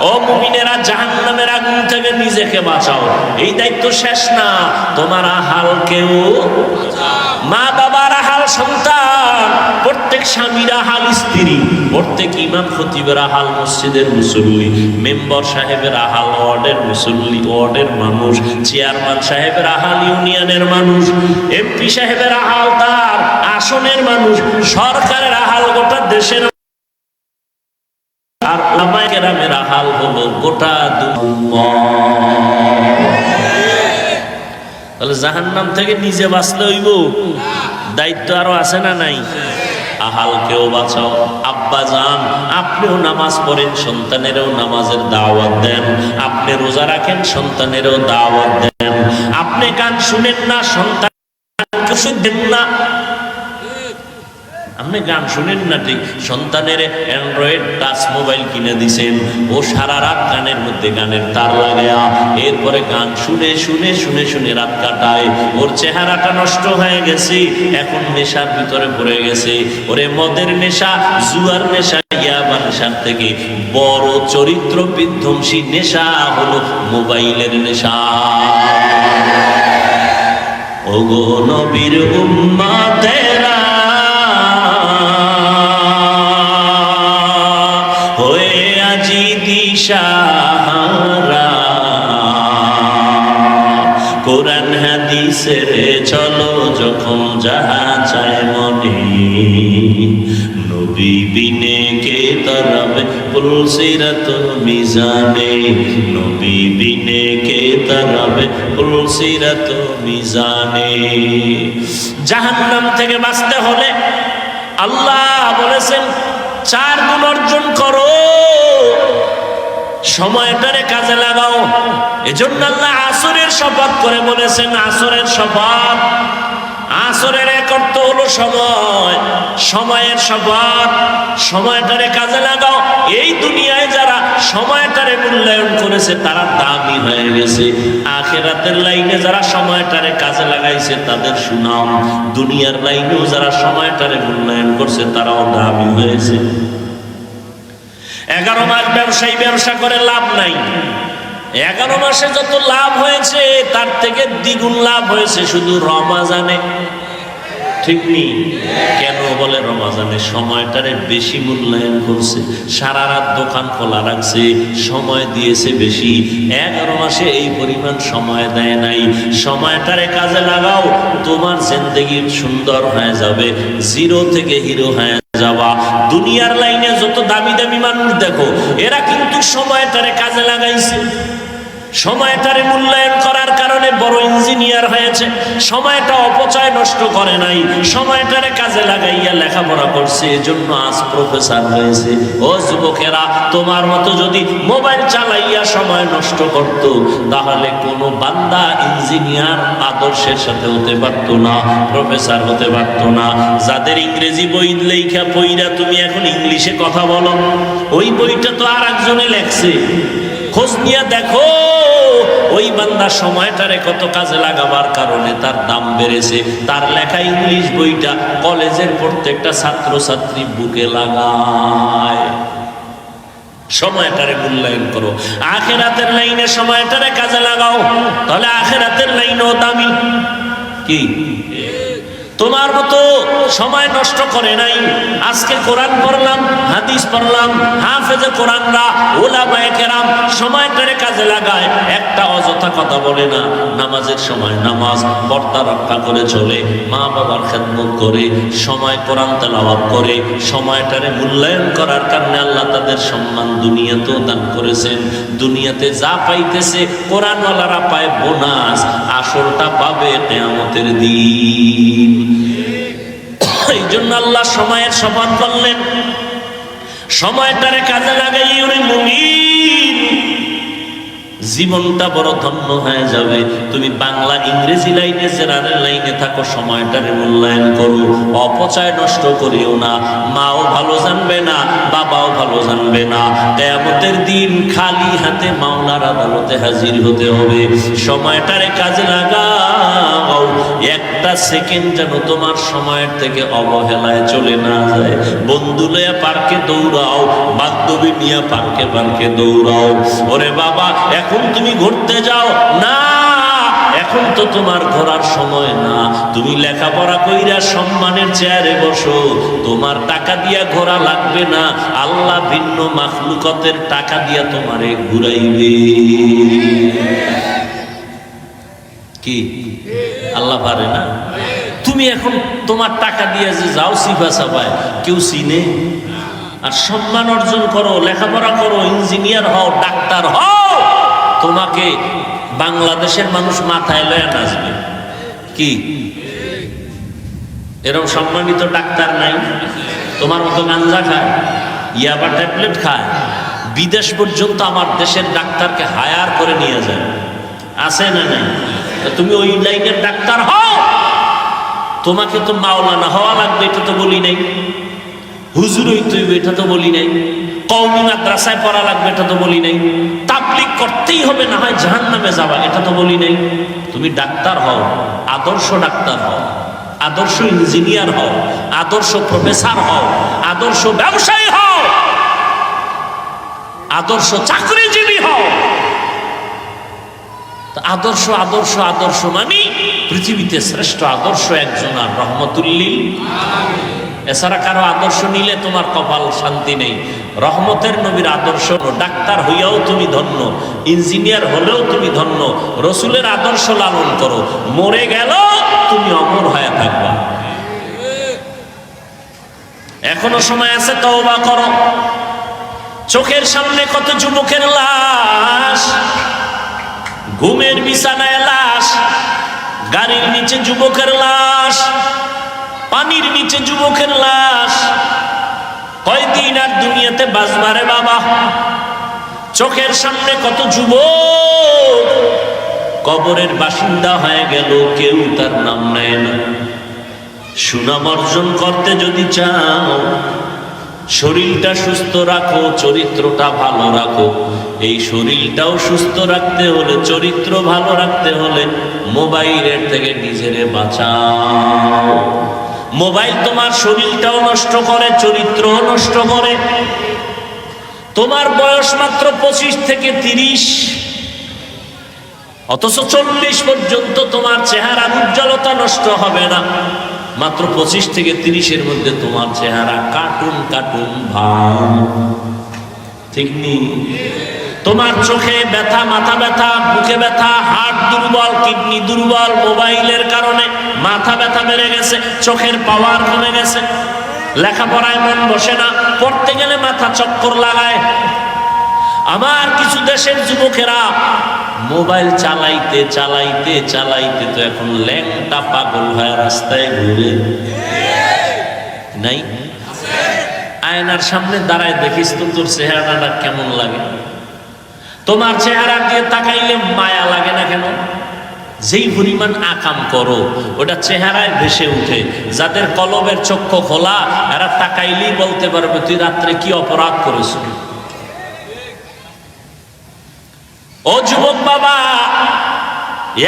ও মুমিনেরা, জাহান্নামের আগুন থেকে নিজেকে বাঁচাও। এই দায়িত্ব শেষ না। তোমার আহাল কেউ মা বাবার আহাল সন্তান প্রত্যেক স্বামীর আহাল স্ত্রী, প্রত্যেক ইমাম খতিবের আহাল মসজিদের মুসল্লি, মেম্বার সাহেবের আহাল ওয়ার্ডের মুসল্লি, ওয়ার্ডের মানুষ, চেয়ারম্যান সাহেবের আহাল ইউনিয়নের মানুষ, এমপি সাহেবের আহাল তার আসনের মানুষ, সরকারের আহাল গোটা দেশের আর ওলামায়ে কেরামের হাল হলো গোটা তাহলে জাহান্নাম থেকে নিজে বাঁচলে হইব? দায়িত্ব আরও আছে না নাই? আহাল কেউ বাঁচাও। আব্বা যান, আপনিও নামাজ পড়েন, সন্তানেরও নামাজের দাওয়াত দেন। আপনি রোজা রাখেন, সন্তানেরও দাওয়াত দেন। আপনি গান শুনেন না, সন্তান দেন না। আপনি গান শুনেন না ঠিক? সন্তানের অ্যান্ড্রয়েড টাচ মোবাইল কিনে দিছেন। ও সারা রাত গানের মধ্যে গানের তার লাগায়া। এরপরে গান শুনে শুনে শুনে শুনে রাত কাটায়। ওর চেহারাটা নষ্ট হয়ে গেছে। এখন নেশার ভিতরে পড়ে গেছে। ওরে মদের নেশা, জুয়ার নেশা থেকে বড় চরিত্র বিধ্বংসী নেশা হলো মোবাইলের নেশা। ওগো নবীর উম্মাতেরা দিশাহারা কোরআন হাদিসের চলো যখন যাহা চায় মনে। নবী বিনে কে তরবে পুলসিরত মিজানে। নবী বিনে কে তরবে পুলসিরত মিজানে। জাহান্নাম থেকে বাঁচতে হলে আল্লাহ বলেছেন, চার গুণ অর্জন করো। সময়টারে কাজে লাগাও। এজন্য আল্লাহ আসরের শপথ করে বলেছেন, আসরের শপথ। আসরের এক অর্থ হলো সময়। সময়ের শপথ। সময়টারে কাজে লাগাও। এই দুনিয়ায় যারা সময়টারে মূল্যায়ন করেছে, তারা দামি হয়ে গেছে। আখেরাতের লাইনে যারা সময়টারে কাজে লাগাইছে, তাদের সুনাম। দুনিয়ার লাইনেও যারা সময়টারে মূল্যায়ন করছে, তারাও দামি হয়েছে। এগারো মাস ব্যবসায়ী ব্যবসা করে লাভ নাই। এগারো মাসে যত লাভ হয়েছে, তার থেকে দ্বিগুণ লাভ হয়েছে শুধু রমাজানে। ঠিক নেই। কেন বলে রমাজানে সময়টারে বেশি মূল্যায়ন করছে? সারা রাত দোকান খোলা রাখছে, সময় দিয়েছে বেশি। এগারো মাসে এই পরিমাণ সময় দেয় নাই। সময়টারে কাজে লাগাও, তোমার জিন্দগি সুন্দর হয়ে যাবে, জিরো থেকে হিরো হয়ে যাওয়া। দুনিয়ার লাইনে যত দামি দামি মানুষ দেখো, এরা কিন্তু সময়টারে কাজে লাগাইছে। সময়টারে মূল্যায়ন করার কারণে বড় ইঞ্জিনিয়ার হয়েছে। সময়টা অপচয় নষ্ট করে নাই। সময়টারে কাজে লাগাইয়া লেখাপড়া করছে। এজন্য আজ প্রফেসর হয়েছে। ও যুবকেরা, তোমার মতো যদি মোবাইল চালাইয়া সময় নষ্ট করত, তাহলে কোনো বান্দা ইঞ্জিনিয়ার আদর্শের সাথে হতে পারতো না প্রফেসর হতে পারতো না। যাদের ইংরেজি বই লেখা বইরা তুমি এখন ইংলিশে কথা বলো। ওই বইটা তো আর একজনে লেখছে। খোঁজ নিয়ে দেখো। ওই বান্দা সময়টারে কত কাজে লাগাবার কারণে তার দাম বেড়েছে। তার লেখা ইংলিশ বইটা কলেজের প্রত্যেকটা ছাত্র ছাত্রী বুকে লাগায়। সময়টারে মূল্যায়ন করো। আখেরাতের লাইনে সময়টারে কাজে লাগাও। তাহলে আখেরাতের লাইনও দামি। কি? তোমার মতো সময় নষ্ট করে নাই। আজকে কোরআন পড়লাম, হাদিস পড়লাম, হাফেজে কোরআনরা ওলামায়ে কেরাম সময়টারে কাজে লাগায়। একটা অযথা কথা বলে না, নামাজের সময় নামাজ, পর্দা রক্ষা করে চলে, মা বাবার খেদমত করে, সময় কোরআন তেলাওয়াত করে, সময়টারে মূল্যায়ন করার কারণে আল্লাহ তাদের সম্মান দুনিয়াতেও দান করেছেন। দুনিয়াতে যা পাইতেছে কোরআনওয়ালারা পায় বোনাস, আসলটা পাবে কেয়ামতের দিন। এই জন্য আল্লাহ সময়ের শপথ সময়টারে কাজে লাগাই মুমিন। জীবনটা বড় ধন্য হয়ে যাবে। তুমি বাংলা ইংরেজি লাইনে, জেনারেল লাইনে থাকো, সময়টারে মূল্যায়ন করো। অপচয় নষ্ট করিও না। মাও ভালো জানবে না, বাবাও ভালো জানবে না। কেয়ামতের দিন খালি হাতে মাওলার আদালতে হাজির হতে হবে। সময়টারে কাজে লাগাও। একটা সেকেন্ড যেন তোমার সময়ের থেকে অবহেলায় চলে না যায়। বন্ধু লইয়া পার্কে দৌড়াও, বান্ধবী নিয়ে পার্কে পার্কে দৌড়াও। ওরে বাবা, এখন তুমি ঘুরতে যাও? না, এখন তো তোমার ঘোরার সময় না। তুমি লেখাপড়া কইরা সম্মানের চেয়ারে বসো। তোমার টাকা দিয়া ঘোরা লাগবে না। আল্লাহ ভিন্ন মাখলুকতের টাকা দিয়া তোমারে ঘুরাইবে। কি? আল্লাহ পারে না। তুমি এখন তোমার টাকা দিয়ে যে যাও, সিফা সাফায়, কেউ চিনে? আর সম্মান অর্জন করো, লেখাপড়া করো, ইঞ্জিনিয়ার হও, ডাক্তার হও, তোমাকে বাংলাদেশের মানুষ মাথায় লয়ে নাচবে। কি? এরকম সম্মানিত ডাক্তার নাই? তোমার মতো গাঞ্জা খায়? ইয়াবা ট্যাবলেট খায়? বিদেশ পর্যন্ত আমার দেশের ডাক্তারকে হায়ার করে নিয়ে যায়। আছে না নাই? তুমি ওই লাইনের ডাক্তার হও। তোমাকে তো মাওলানা হওয়া লাগবে, এটা তো বলি নাই। হুজুর হইতে হইবে, এটা তো বলি নাই। কৌমি মাদ্রাসায় পড়া লাগবে, এটা তো বলি নাই। তাবলিক করতেই হবে, না হয় জাহান নামে যাবা এটা তো বলি নাই। তুমি ডাক্তার হও, আদর্শ ডাক্তার হও, আদর্শ ইঞ্জিনিয়ার হও, আদর্শ প্রফেসর হও, আদর্শ ব্যবসায়ী হও, আদর্শ চাকরিজীবী হও। তো আদর্শ আদর্শ আদর্শ মানে পৃথিবীতে শ্রেষ্ঠ আদর্শ একজন আর রহমতুল্লিল। এছাড়া কারও আদর্শ নিলে তোমার কপাল শান্তি নেই। রহমতের নবীর আদর্শ ডাক্তার হইয়াও তুমি ধন্য, ইঞ্জিনিয়ার হলেও তুমি ধন্য, রসুলের আদর্শ লালন করো, মরে গেল তুমি অমর হয়ে থাকবা। এখনও সময় আছে, তওবা করো। চোখের সামনে কত যুবকের লাশ ঘুমের বিছানায় লাশ, গাড়ির নিচে যুবকের লাশ, পানির নিচে যুবকের লাশ। কয়দিন আর দুনিয়াতে বাজবারে বাবা? চোখের সামনে কত যুবক? কবরের বাসিন্দা হয়ে গেল, কেউ তার নাম নেয় না। সুনাম অর্জন করতে যদি চাও, শরীরটা সুস্থ রাখো, চরিত্রটা ভালো রাখো। এই শরীরটাও সুস্থ রাখতে হলে, চরিত্র ভালো রাখতে হলে মোবাইলের থেকে নিজেরে বাঁচাও। মোবাইল তোমার শরীরটাও নষ্ট করে, চরিত্রও নষ্ট করে। তোমার বয়স মাত্র পঁচিশ থেকে তিরিশ। অথচ চল্লিশ পর্যন্ত তোমার চেহারার উজ্জ্বলতা নষ্ট হবে না। মাত্র পঁচিশ থেকে তিরিশের মধ্যে তোমার চেহারা কার্টুন কার্টুন ভাব। ঠিক নেই তোমার চোখে ব্যথা, মাথা ব্যথা, বুকে ব্যথা হার্ট দুর্বল, কিডনি দুর্বল, মোবাইলের কারণে মাথা ব্যথা বেড়ে গেছে, চোখের পাওয়ার কমে গেছে। লেখাপড়ায় মন বসে না, পড়তে গেলে মাথা চক্কর লাগায়। আমার কিছু দেশের যুবকেরা মোবাইল চালাইতে চালাইতে চালাইতে তো এখন ল্যাংটা পাগল হয়ে রাস্তায় ঘুরে। নাই? আয়নার সামনে দাঁড়ায় দেখিস তো তোর চেহারাটা কেমন লাগে? তোমার চেহারা দিয়ে তাকাইলে মায়া লাগে না কেন? যেই পরিমাণ আকাম করো, ওটা চেহারায় ভেসে উঠে। যাদের কলবের চক্ষু খোলা, এরা তাকাইলেই বলতে পারবে, তুই রাত্রে কি অপরাধ করেছ? ও যুবক বাবা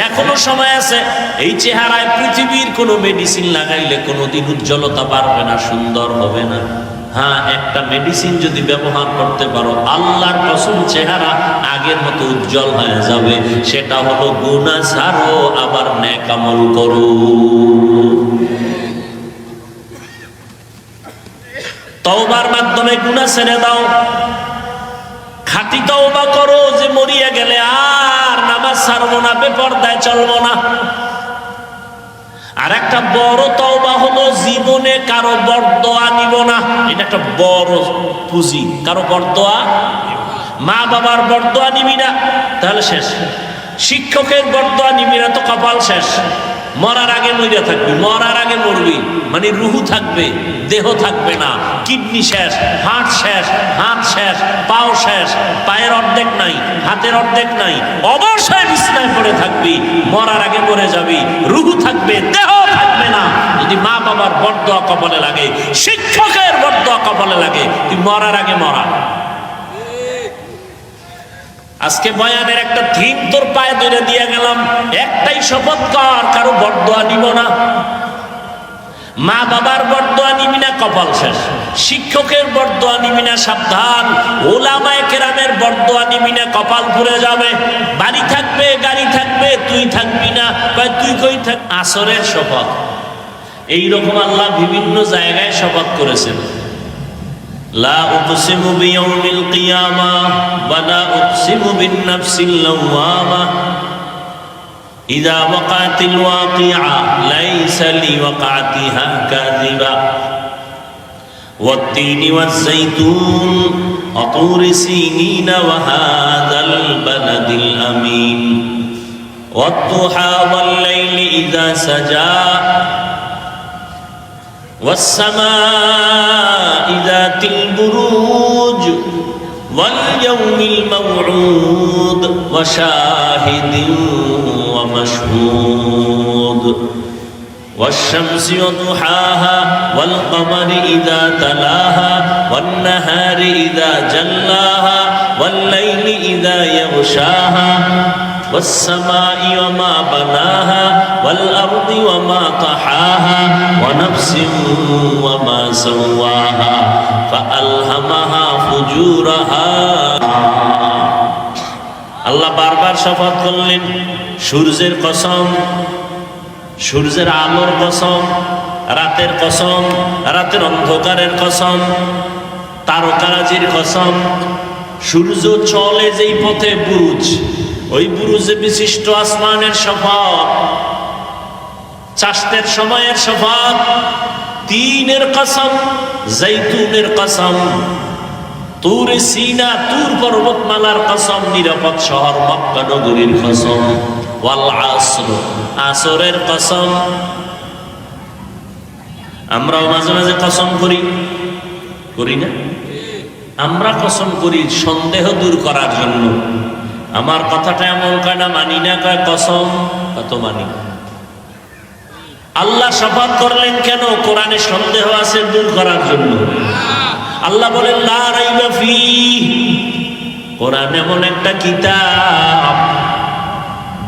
এখনও সময় আছে। এই চেহারায় পৃথিবীর কোনো মেডিসিন লাগাইলে কোনোদিন উজ্জ্বলতা বাড়বে না, সুন্দর হবে না। হ্যাঁ একটা মেডিসিন যদি ব্যবহার করতে পারো, আল্লাহর কসম চেহারা আগের মতো উজ্জ্বল হয়ে যাবে। সেটা হলো গুণা ছাড়ো, আবার ন্যাকামল করো। তওবার মাধ্যমে গুণা ছেড়ে দাও। খাটি তওবা করো যে মরিয়া গেলে আর নামাজ ছাড়বো না, বেপর্দায় চলবো না। আর একটা বড় তওবা হলো জীবনে কারও বরদোয়া নিব না। এটা একটা বড় পুঁজি, কারও বরদোয়া মা বাবার বরদোয়া নিবি না, তাহলে শেষ। শিক্ষকের বরদোয়া নিবি না, তো কপাল শেষ। মরার আগে মরিয়া থাকবি, মরার আগে মরবি। মানে রুহু থাকবে, দেহ থাকবে না। কিডনি শেষ হাট শেষ, হাত শেষ, পাও শেষ, পায়ের অর্ধেক নাই, হাতের অর্ধেক নাই। অবশ্যই বিছনায় পড়ে থাকবি, মরার আগে মরে যাবি। রুহু থাকবে, দেহ থাকবে না। যদি মা বাবার বরদোয়া কপালে লাগে, শিক্ষকের বরদোয়া কপালে লাগে, তুই মরার আগে মরা। আজকে বয়ানের একটা থিম তোর পায়ে ধরে দিয়ে গেলাম। একটাই শপথ কর, কারও বরদোয়া নিব না। মা বাবার বরদোয়া নিবি না, কপাল শেষ। শিক্ষকের বরদোয়া নিবি না, সাবধান। ওলামায় কেরামের বরদোয়া নিবি না, কপাল পুড়ে যাবে। বাড়ি থাকবে, গাড়ি থাকবে, তুই থাকবি না। কয়, তুই কই থাক আসরের শপথ। এইরকম আল্লাহ বিভিন্ন জায়গায় শপথ করেছেন। لا أقسم بيوم القيامة ولا أقسم بالنفس اللوامة. إذا وقعت الواقعة ليس لوقعتها كاذبة. والتين والزيتون وطور سينين وهذا البلد الأمين. والضحى والليل إذا سجى والسماء ذات البروج واليوم الموعود وشاهد ومشهود والشمس وضحاها والقمر إذا تلاها والنهار إذا جلاها والليل إذا يغشاها والسماء وما بناها والأرض وما طحاها ونفس وما سواها فألهمها فجورها আল্লাহ বারবার শপথ করলেন সূর্যের কসম সূর্যের আলোর কসম রাতের কসম রাতের অন্ধকারের কসম তারকারাজির কসম সূর্য চলে যেই পথে বুরুজ ওই বুরুজে বিশিষ্ট আসমানের শপথ চাষতের সময়ের শপথ তিনের কসম, জৈতুনের কসম, তুর সিনা, তুর পর্বতমালার কসম, নিরাপদ শহর মক্কা নগরীর কসম, ওয়াল আসর, আসরের কসম। আমরাও মাঝে মাঝে কসম করি। করি না? আমরা কসম করি সন্দেহ দূর করার জন্য। আমার কথাটা এমন কয় না, মানি না কয়, কসম? কত মানি। আল্লাহ শপথ করলেন কেন? কোরআনে সন্দেহ আছে দূর করার জন্য। আল্লাহ বলেন কোরআন এমন একটা কিতাব।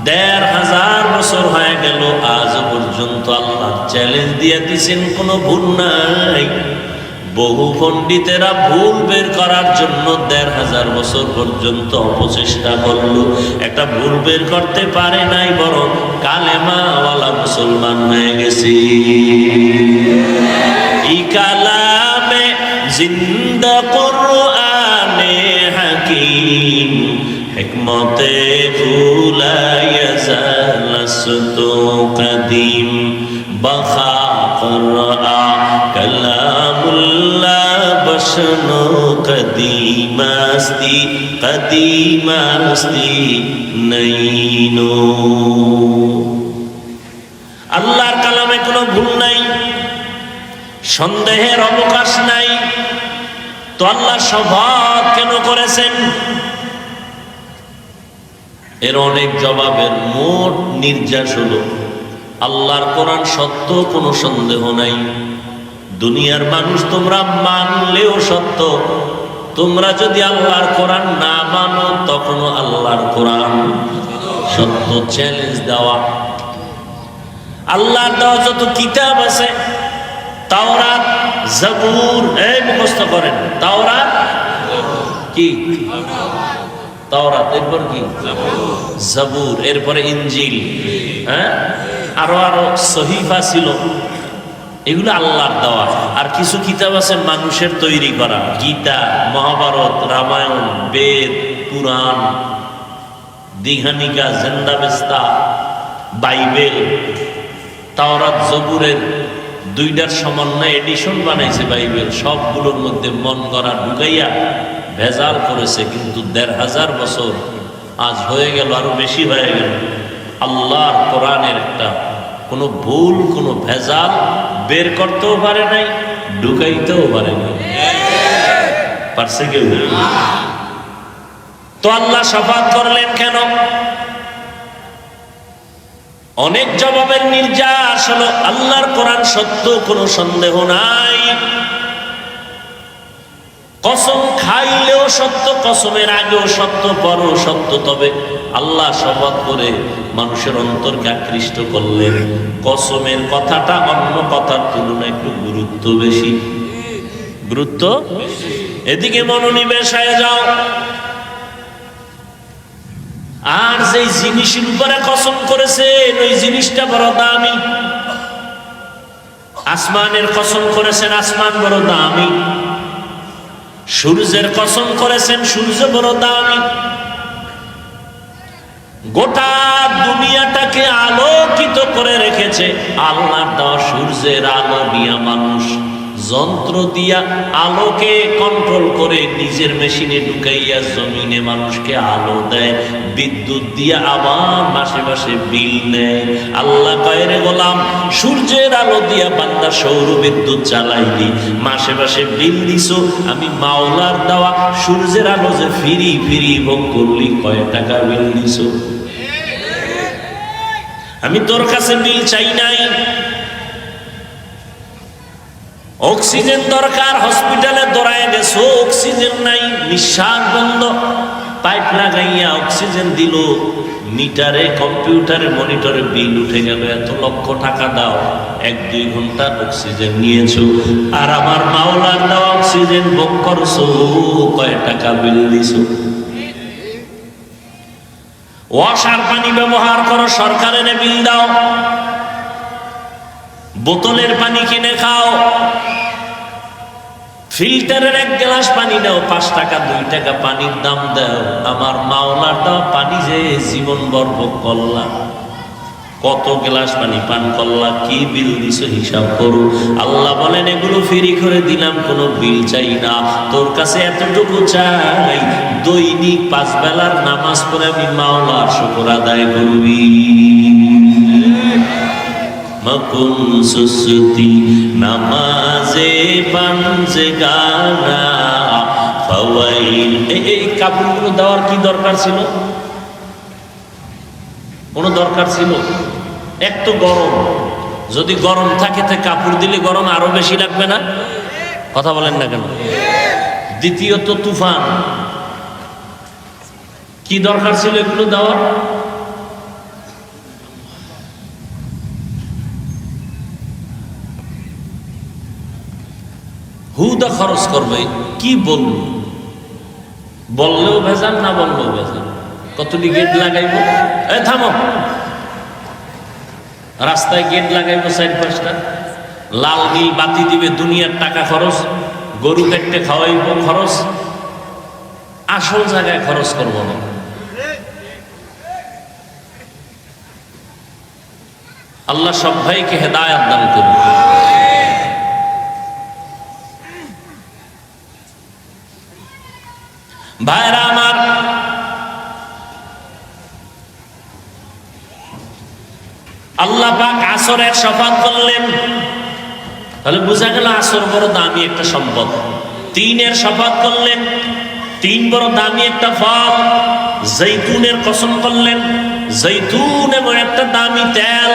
দেড় হাজার বছর হয়ে গেল, আজ পর্যন্ত আল্লাহ চ্যালেঞ্জ দিয়ে দিছেন কোনো ভুল নাই। বহু পণ্ডিতেরা ভুল বের করার জন্য দেড় হাজার বছর পর্যন্ত অপচেষ্টা করল। একটা ভুল বের করতে পারে নাই, বরং কালেমাওয়ালা মুসলমান হয়ে গেছি। ইকালামে জিন্দা কোরআনে হাকিম, হেকমতে ভুলাইয়া জালাস তো কদিম, বখা করআ মোল্লা বসনো কদিমাস্তি কদিমাস্তি নইনো। আল্লাহর কালামে কোনো ভুল নাই, সন্দেহের অবকাশ নাই। তো আল্লাহ স্বভাব কেন করেছেন? এর অনেক জবাবের মোট নির্যাস হল, আল্লাহর কোরআন সত্য কোনো সন্দেহ নাই। দুনিয়ার মানুষ তোমরা মানলেও সত্য। তোমরা যদি আল্লাহর কোরআন না মানো, তখনও আল্লাহর কোরআন সত্য চ্যালেঞ্জ দেওয়া। আল্লাহর দেওয়া যত কিতাব আছে, তাওরাত, জাবুর, এই তাওরাত? কি? তাওরাত, এরপর কি? জাবুর, এরপরে হ্যাঁ? আরও আরও সহিফা ছিল। এগুলো আল্লাহর দেওয়া। আর কিছু কিতাব আছে মানুষের তৈরি করা। Gita, Mahabharata, Ramayana, Veda, Purana, Dighanika Zend Avesta Bible, তাওরাত, জবুরের দুইটার সমন্বয়ে এডিশন বানাইছে বাইবেল। সবগুলোর মধ্যে মন করা ঢুকাইয়া ভেজাল করেছে, কিন্তু দেড় হাজার বছর আজ হয়ে গেল, আরও বেশি হয়ে গেল। আল্লাহর কোরআনের একটা কোনো ভুল, কোনো ভেজাল বের করতেও পারে নাই, ঢুকাইতেও পারে নাই। পারছে কেউ তো আল্লাহ সাফাত করলেন কেন? অনেক জবাবের নির্যাস হলো, আল্লাহর কোরআন সত্য কোনো সন্দেহ নাই। কসম খাইলেও সত্য, কসমের আগেও সত্য, পরও সত্য। তবে আল্লাহ শপথ করে মানুষের অন্তরকে আকৃষ্ট করলেন। কসমের কথাটা অন্য কথার তুলনায় একটু গুরুত্ব বেশি। গুরুত্ব এদিকে মনোনিবেশ হয়ে যাও। আর যেই জিনিসের উপরে কসম করেছেন, ওই জিনিসটা বড় দামি। আসমানের কসম করেছেন, আসমান বড় দামি। সূর্যের কসম করেছেন, সূর্য বড় দামি। গোটা দুনিয়াটাকে আলোকিত করে রেখেছে। আল্লাহ সূর্যের আলো দিয়া মানুষ যন্ত্র দিয়া আলোকে কন্ট্রোল করে নিজের মেশিনে ঢুকাইয়া জমিনে মানুষকে আলো দেয়, বিদ্যুৎ দিয়া আবার মাসে মাসে বিল নেয় আল্লাহ কয়ের গোলাম, সূর্যের আলো দিয়া বান্দা সৌর বিদ্যুৎ চালাইলি মাসে মাসে বিল দিছো, আমি মাওলার দেওয়া সূর্যের আলো যে ফিরি ফিরি ভোগ করলি, কয় টাকা বিল দিছো? আমি তোর কাছে বিল চাই নাই। অক্সিজেন দরকার, হসপিটালে দৌড়ায় গেছো, অক্সিজেন নাই, নিঃশ্বাস বন্ধ। পাইপ লাগাইয়া অক্সিজেন দিল, মিটারে, কম্পিউটারে, মনিটরে বিল উঠে গেল, এত লক্ষ টাকা দাও, এক, দুই ঘণ্টা অক্সিজেন নিয়েছো। আর আমার মাওলার দেওয়া অক্সিজেন, ভোগ করছ, কয় টাকা বিল দিছো? ওয়াসার পানি ব্যবহার করো, সরকারের বিল দাও। বোতলের পানি কিনে খাও। ফিল্টারের এক গ্লাস পানি দাও, পাঁচ টাকা, দুই টাকা পানির দাম দাও। আমার মাওলার দেওয়া পানি যে জীবন বর্ব করলা কত গ্লাস পানি পান করলা কি বিল দিছ হিসাব করো। আল্লাহ বলেন, এগুলো ফেরি করে দিলাম, কোনো বিল চাই না। তোর কাছে এতটুকু চাই, দৈনিক পাঁচ বেলার নামাজ পড়ে আমি মাওলার শুকর আদায় করবি। মকুন সুসুতি নামাজে পাঞ্জে গানা এই কাপড়গুলো দেওয়ার কি দরকার ছিল? কোনো দরকার ছিল? এক তো গরম। যদি গরম থাকে তো কাপড় দিলে গরম আরও বেশি লাগবে না? কথা বলেন না কেন? দ্বিতীয়ত তুফান। কি দরকার ছিল এগুলো দেওয়ার? হুদা খরচ করবে, কি বলব? বললেও ভেজাল, না বললেও ভেজাল। কতটি গেট লাগাইব? এ, থামো। রাস্তায় গেট লাগাইব চার পাঁচটা। লাল নীল বাতি দিবে, দুনিয়ার টাকা খরচ। গরু কেটে খাওয়াইব খরচ। আসল জায়গায় খরচ করব না। আল্লাহ সব ভাইকে হেদায়াত দান করুন। ভাইরা আমার। আল্লাহ পাক আসরের শপথ করলেন। তাহলে বোঝা গেল আসর বড় দামি একটা সম্পদ। তিনের শপথ করলেন, তিন বড় দামি একটা ফল। জৈতুনের কসম করলেন, জৈতুন এবং একটা দামি তেল।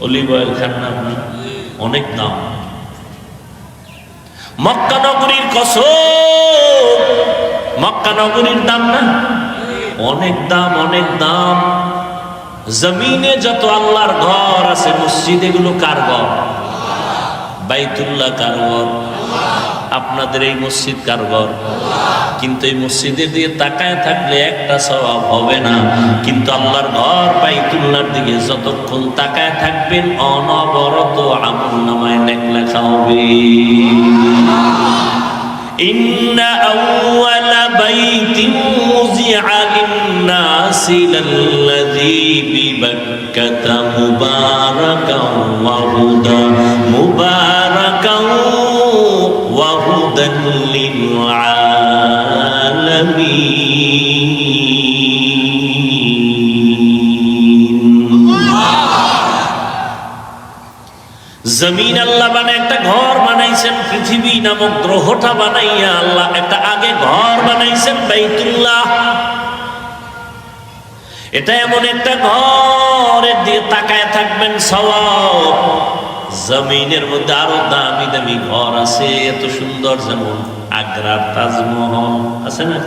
অলিভ অয়েল খান না অনেক দাম। মক্কা নগরীর কসম। মক্কা নগরীর দাম না? অনেক দাম অনেক দাম। জমিনে যত আল্লাহর ঘর আছে, মসজিদ এগুলো কার ঘর? বাইতুল্লাহ কার ঘর? আপনাদের এই মসজিদ কার ঘর কিন্তু এই মসজিদের দিকে তাকায় থাকলে একটা স্বভাব হবে না কিন্তু আল্লাহর ঘর বাইতুল্লাহর দিকে যতক্ষণ তাকায় থাকবেন অনবরত আমল নামায় নেক লেখা হবে إن أول بيت وزع للناس للذي ببكة مباركا وهدى مباركا وهدى للعالمين জমিন আল্লাহ মানে একটা ঘর বানাইছেন, পৃথিবী নামক গ্রহটা বানাইয়া আল্লাহ একটা আগে ঘর বানাইছেন, বাইতুল্লাহ। এটা এমন একটা ঘরের দিয়ে তাকায় থাকবেন, সওয়াব। জমিনের মধ্যে আরও দামি দামি ঘর আছে এত সুন্দর যেমন আগ্রার তাজমহল আছে না?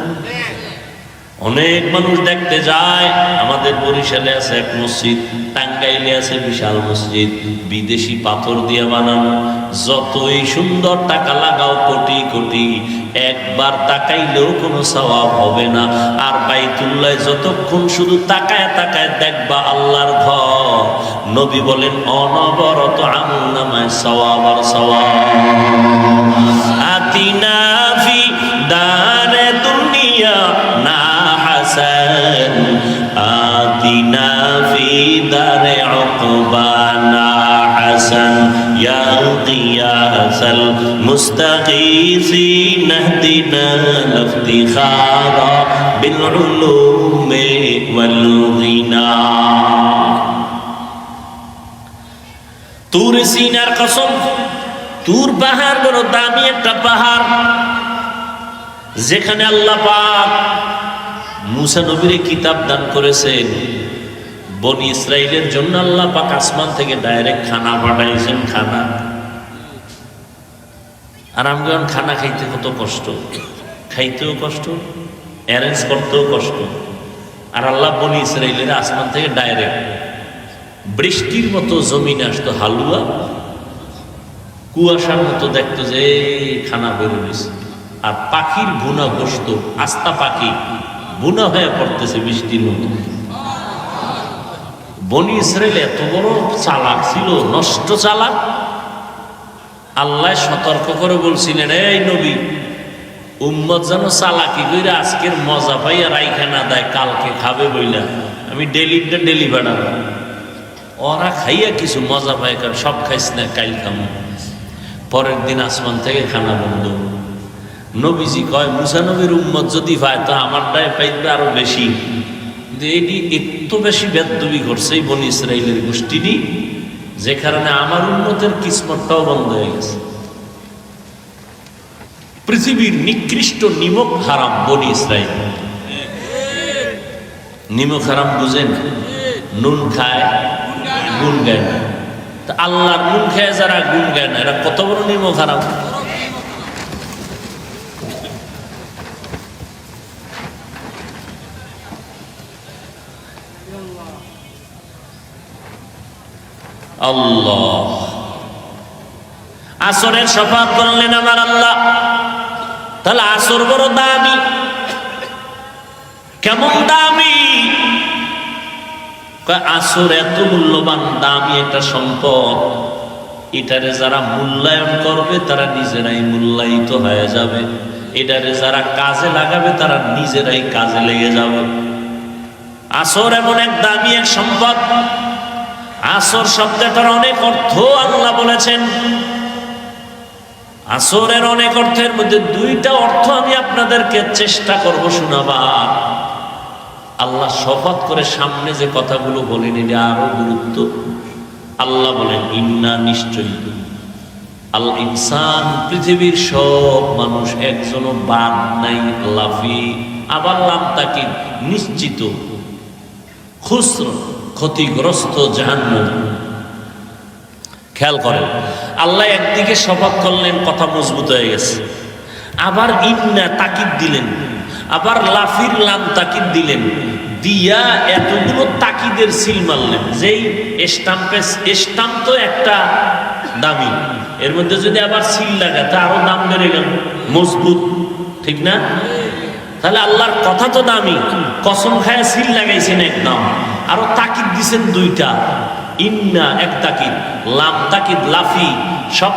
অনেক মানুষ দেখতে যায়, আমাদের বরিশালে আছে এক মসজিদ, টাঙ্গাইলে আছে বিশাল মসজিদ, বিদেশি পাথর দিয়ে বানানো, যতই সুন্দর টাকা লাগাও কোটি কোটি, একবার তাকাইলেও কোনো স্বভাব হবে না। আর বাইতুল্লাহ যতক্ষণ শুধু তাকায় তাকায় দেখবা আল্লাহর ঘর, নবী বলেন, অনবরত আমল নামায় আর সওয়াব। আতিনা ফি দারে উকবানা হাসান ইয়া গিয়াসাল মুস্তাগীসিন اهدنا الافتخارا بالعلوم والغنى তুর সিনার কসম তুর পাহাড় বড় দামি একটা পাহাড় যেখানে আল্লাহ পাক মুসা নবীর কিতাব দান করেছেন বনি ইসরায়েলের জন্য আল্লাহ পাক আসমান থেকে ডাইরেক্ট খানা পাঠাইছেন, খানা। আর এখন খানা খাইতে কত কষ্ট? খাইতেও কষ্ট অ্যারেঞ্জ করতেও কষ্ট। আর আল্লাহ বনি ইসরায়েলের আসমান থেকে ডাইরেক্ট বৃষ্টির মতো জমিনে আসতো হালুয়া, কুয়াশার মতো দেখতো যে খানা বেরোনিস আর পাখির বুনা বসত, আস্তা পাখি বুনা হয়ে পড়তেছে বৃষ্টির মতো। বনি ইসরায়েল এত বড় চালাক ছিল, নষ্ট চালাক। আল্লাহ সতর্ক করে বলছিলেন, এই নবী, উম্মত যেন চালাকি কইরা আজকের মজা পাইয়া রাইখা না দেয়, কালকে খাবে বইলা। আমি ডেলিটা ডেলি বাড়াবো ওরা খাইয়া কিছু মজা পায়, কারণ সব খাইস না, কাইল খামো। পরের দিন আসমান থেকে খানা বন্ধ। নবীজি কয়, মুসা নবীর উম্মত যদি পায় তো আমারটাই পাইবে আরও বেশি। কিন্তু এটি একটু বেশি বেদবি করছে এই বনি ইসরায়েলের গোষ্ঠীটি, যে কারণে আমার উন্নতের কিসমতটাও বন্ধ হয়ে গেছে। পৃথিবীর নিকৃষ্ট নিমক হারাম বনি ইসরায়েল নিমক হারাম বুঝেন? নুন খায়, গুণ গায় না। আল্লাহর নুন খেয়ে যারা, গুণ গায় না। এরা কত বড় নিমক হারাম? আল্লাহ। আসরের শপথ করলেন আমার আল্লাহ, তাহলে আসর বড় দামি। কেমন দামি? আসর এত মূল্যবান, দামি একটা সম্পদ। এটারে যারা মূল্যায়ন করবে, তারা নিজেরাই মূল্যায়িত হয়ে যাবে। এটারে যারা কাজে লাগাবে, তারা নিজেরাই কাজে লেগে যাবে। আসর এমন এক দামি এক সম্পদ। আসর শব্দটার অনেক অর্থ আল্লাহ বলেছেন। আসরের অনেক অর্থের মধ্যে দুইটা অর্থ আমি আপনাদেরকে চেষ্টা করব শোনাবার। আল্লাহ শপথ করে সামনে যে কথাগুলো বলেন এটা আরও গুরুত্ব। আল্লাহ বলেন, ইন্না নিশ্চয়ই আল ইনসান, পৃথিবীর সব মানুষ একজনও বাদ নাই, লাফি, আবার লাম তাকে নিশ্চিত। খুসর ক্ষতিগ্রস্ত জাহান্ন খেয়াল করেন, আল্লাহ একদিকে শপথ করলেন, কথা মজবুত হয়ে গেছে। আবার ইন্না তাকিদ দিলেন, আবার লাফির লাম তাকিদ দিলেন। দিয়া এতগুলো তাকিদের সিল মারলেন, যেই স্টাম্পে, স্টাম্প তো একটা দামি। এর মধ্যে যদি আবার সিল লাগে তা আরও দাম বেড়ে গেল। মজবুত, ঠিক না? তাহলে আল্লাহর কথা তো দামি, কসম খায় সিল লাগাইছেন একদম। আরও তাকিদ দিছেন দুইটা। ইন্না এক তাকিদ লাম তাকিদ লাফি সব